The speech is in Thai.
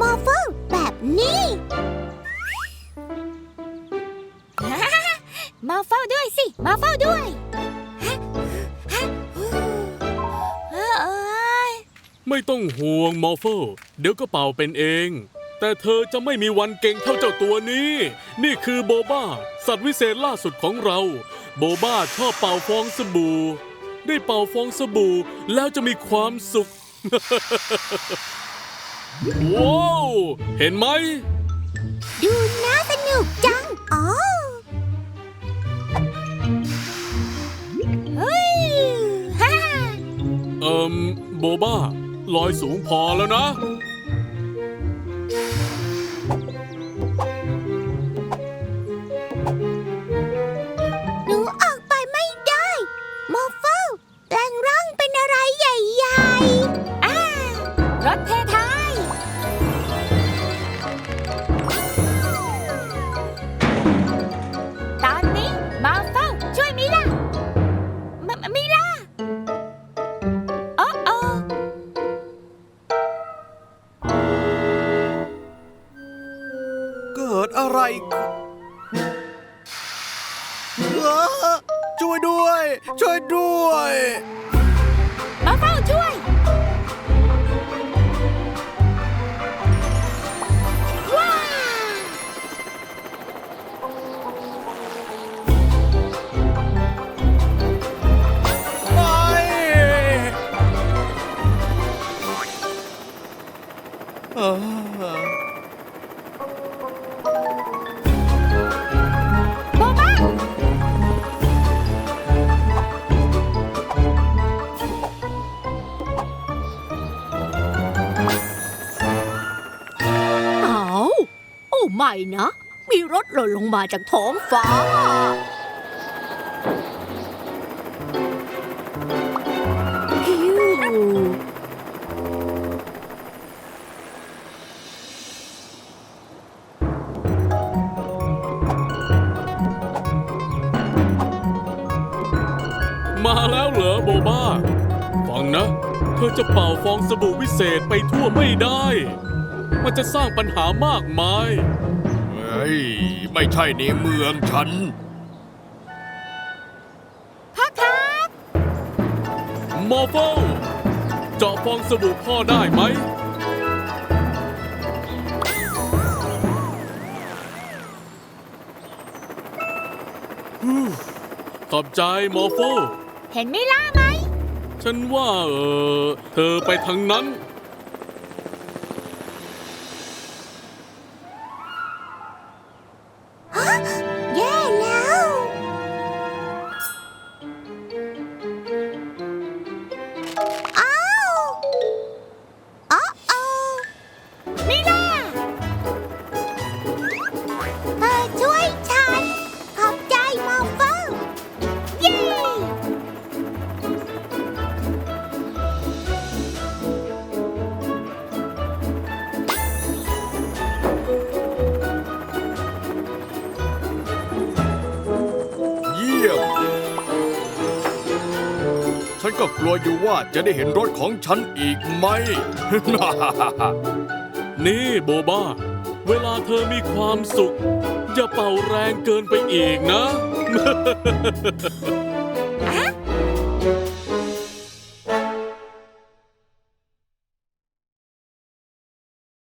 มอร์เฟลแบบนี้มาเฝ้าด้วยสิ มาเฝ้าด้วยฮะฮะเอ้ยไม่ต้องห่วงมอร์เฟลเดี๋ยวก็เป่าเป็นเอง แต่เธอจะไม่มีวันเก่งเท่าเจ้าตัวนี้ นี่คือโบบ้า สัตว์วิเศษล่าสุดของเรา โบบ้าชอบเป่าฟองสบู่ ได้เป่าฟองสบู่แล้วจะมีความสุข ว้าวเห็นไหม ดูน่าสนุกจัง อ๋อเฮ้ยฮ่าเอิมโบบ้าลอยสูงพอแล้วนะ หนูออกไปไม่ได้มอร์เฟลแปลงร่างเป็นอะไรใหญ่อ่ารถเทไท อะไรขึ้นเอ้อช่วยด้วย ช่วยด้วยมาเฝ้าช่วยว้าวไปเอ่อ ไม่นะ มีรถหล่นลงมาจากท้องฟ้า ฮิวมาแล้วเหรอโบบ้า ฟังนะ เธอจะเป่าฟองสบู่วิเศษไปทั่วไม่ได้ มันจะสร้างปัญหามากมาย ฮ้ย ไม่ใช่ในเมืองฉัน พ่อครับมอร์เฟลเจาะฟองสบู่พ่อได้ไหม ขอบใจมอร์เฟลเห็นมิล่าไหม ฉันว่าเออเธอไปทางนั้น แย่แล้ว อ้าวอ๋อโอมิล่า ฉันก็กลัวอยู่ว่าจะได้เห็นรถของฉันอีกไหม นี่โบบ้า เวลาเธอมีความสุข อย่าเป่าแรงเกินไปอีกนะ